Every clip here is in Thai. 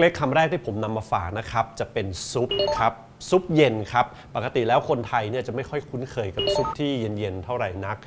เล็กๆคำแรกที่ผมนำมาฝากนะครับ จะเป็นซุปครับ ซุปเย็นครับ ปกติแล้วคนไทยเนี่ยจะไม่ค่อยคุ้นเคยกับซุปที่เย็นๆเท่าไหร่นัก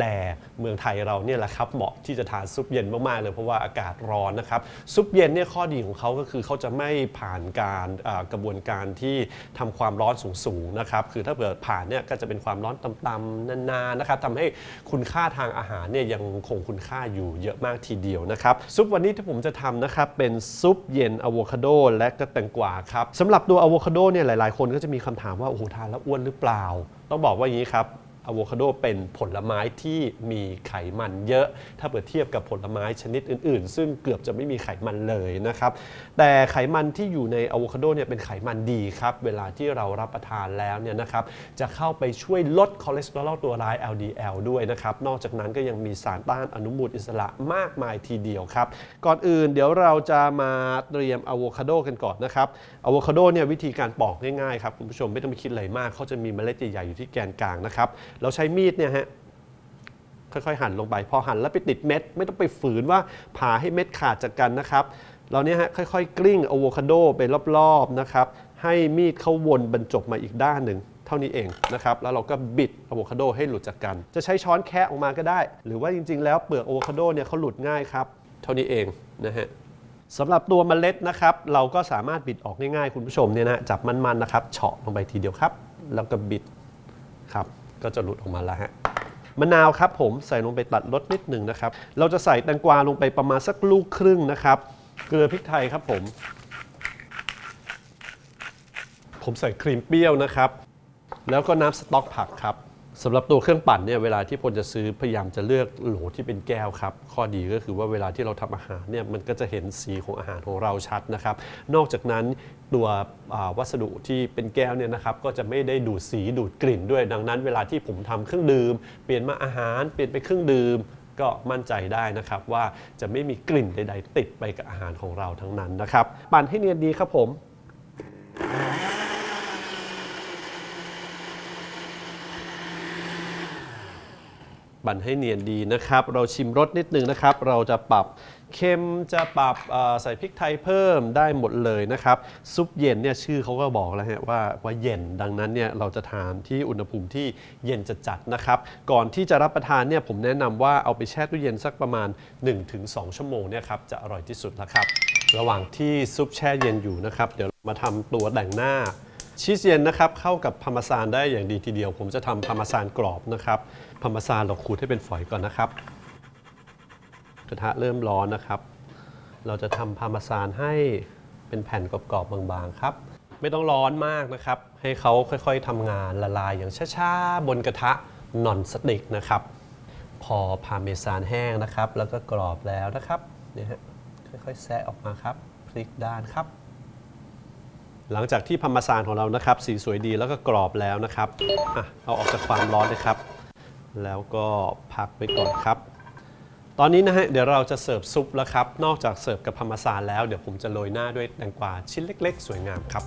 แต่เมืองไทยเราเนี่ยแหละครับเหมาะที่จะทานซุปเย็นมากๆเลยเพราะว่าอากาศร้อนนะครับ ซุปเย็นเนี่ยข้อดีของเขาก็คือเขาจะไม่ผ่านการกระบวนการที่ทำความร้อนสูงๆนะครับคือถ้าเกิดผ่านเนี่ยก็จะเป็นความร้อนต่ำๆนานๆนะครับทำให้คุณค่าทางอาหารเนี่ยยังคงคุณค่าอยู่เยอะมากทีเดียวนะครับซุปวันนี้ที่ผมจะทำนะครับเป็นซุปเย็นอะโวคาโดและก็แตงกวาครับสำหรับตัวอะโวคาโดเนี่ยหลายๆคนคนก็จะมีคำถามว่าโอ้โหทานแล้วอ้วนหรือเปล่า ต้องบอกว่าอย่างนี้ครับ อะโวคาโดเป็นผลไม้ที่มีไขมันเยอะ ถ้าเปรียบเทียบกับผลไม้ชนิดอื่น ๆ ซึ่งเกือบจะไม่มีไขมันเลยนะครับ แต่ไขมันที่อยู่ในอะโวคาโดเนี่ยเป็นไขมันดีครับ เวลาที่เรารับประทานแล้วเนี่ยนะครับจะเข้าไปช่วยลดคอเลสเตอรอลตัวร้าย LDL ด้วยนะครับ นอกจากนั้นก็ยังมีสารต้านอนุมูลอิสระมากมายทีเดียวครับ ก่อนอื่นเดี๋ยวเราจะมาเตรียมอะโวคาโดกันก่อนนะครับอะโวคาโดเนี่ยวิธีการปอกง่ายๆครับคุณผู้ชมไม่ต้องไปคิดอะไรมากเขาจะมีเมล็ดใหญ่ๆอยู่ที่แกนกลางนะครับเราใช้มีดเนี่ยฮะค่อยๆหั่นลงไป พอหั่นแล้วไปติดเม็ด ไม่ต้องไปฝืนว่าผ่าให้เม็ดขาดจากกันนะครับเราเนี่ยฮะค่อยๆ กลิ้งอะโวคาโดไปรอบๆนะครับให้มีดเข้าวนบรรจบมาอีกด้านหนึ่งเท่านี้เองนะครับแล้วเราก็บิดอะโวคาโดให้หลุดจากกัน จะใช้ช้อนแคะออกมาก็ได้ หรือว่าจริงๆ แล้วเปลือกอะโวคาโดเนี่ยเขาหลุดง่ายครับเท่านี้เองนะฮะสำหรับตัวเมล็ดนะครับเราก็สามารถบิดออกง่ายๆ คุณผู้ชมเนี่ยนะจับมันๆนะครับเฉาะลงไปทีเดียวครับ แล้วก็บิดครับ ก็จะหลุดออกมาแล้วฮะมะนาวครับผมใส่ลงไปตัดรสนิดหนึ่งนะครับ เราจะใส่แตงกวาลงไปประมาณสักลูกครึ่งนะครับ เกลือพริกไทยครับผม ผมใส่ครีมเปรี้ยวนะครับ แล้วก็น้ำสต๊อกผักครับ สำหรับตัวเครื่องปั่นเนี่ยเวลาที่พลจะซื้อพยายามจะเลือกโหลที่เป็นแก้วครับข้อดีก็คือว่าเวลาที่เราทำอาหารเนี่ยมันก็จะเห็นสีของอาหารของเราชัดนะครับ นอกจากนั้นตัววัสดุที่เป็นแก้วเนี่ยนะครับก็จะไม่ได้ดูดสีดูดกลิ่นด้วย ดังนั้น เวลาที่ผมทำเครื่องดื่ม เปลี่ยนมาอาหารเปลี่ยนไปเครื่องดื่มก็มั่นใจได้นะครับว่าจะไม่มีกลิ่นใด ๆ ติดไปกับอาหารของเราทั้งนั้นนะครับปั่นให้เนียนดีครับผม บั่นให้เนียนดีนะครับ เราชิมรสนิดนึงนะครับ เราจะปรับเค็มจะปรับใส่พริกไทยเพิ่มได้หมดเลยนะครับ ซุปเย็นเนี่ยชื่อเขาก็บอกแล้วฮะว่าว่าเย็นดังนั้นเนี่ยเราจะทานที่อุณหภูมิที่เย็นจัดๆนะครับ ก่อนที่จะรับประทานเนี่ยผมแนะนำว่าเอาไปแช่ตู้เย็นสักประมาณ 1-2 ชั่วโมงเนี่ยครับจะอร่อยที่สุดแล้วครับ ระหว่างที่ซุปแช่เย็นอยู่นะครับ เดี๋ยวมาทำตัวแต่งหน้า ชีสเย็นนะครับเข้ากับพาร์มาซานได้อย่างดีทีเดียว ผมจะทำพาร์มาซานกรอบนะครับพาร์มาซานเราขูดให้เป็นฝอยก่อนนะครับกระทะเริ่มร้อนนะครับ เราจะทำพาร์มาซานให้เป็นแผ่นกรอบๆบางๆครับ ไม่ต้องร้อนมากนะครับ ให้เขาค่อยๆทำงานละลายอย่างช้าๆบนกระทะนอนสติกนะครับ พอพาร์เมซานแห้งนะครับ แล้วก็กรอบแล้วนะครับเนี่ยฮะค่อยๆแซะออกมาครับ พลิกด้านครับ หลังจากที่พาร์มาซานของเรานะครับ สีสวยดีแล้วก็กรอบแล้วนะครับอะเอาออกจากความร้อนเลยครับ แล้วก็พักไว้ก่อนครับ ตอนนี้นะฮะเดี๋ยวเราจะเสิร์ฟซุปแล้วครับ นอกจากเสิร์ฟกับพาร์มาซานแล้วเดี๋ยวผมจะโรยหน้าด้วยแตงกวาชิ้นเล็ก ๆ สวยงามครับ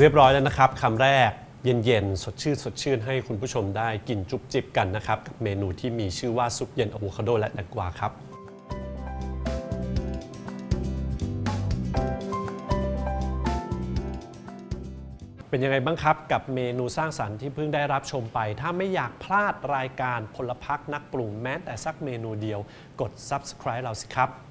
เรียบร้อยแล้วนะครับคำแรก เย็นๆ สดชื่นสดชื่นให้คุณผู้ชมได้กินจุบจิบกันนะครับ กับเมนูที่มีชื่อว่าซุปเย็นอะโวคาโดและแตงกวาครับเป็นยังไงบ้างครับ กับเมนูสร้างสรรค์ที่เพิ่งได้รับชมไป ถ้าไม่อยากพลาดรายการพลพักนักปรุงแม้แต่สักเมนูเดียว กด subscribe เราสิครับ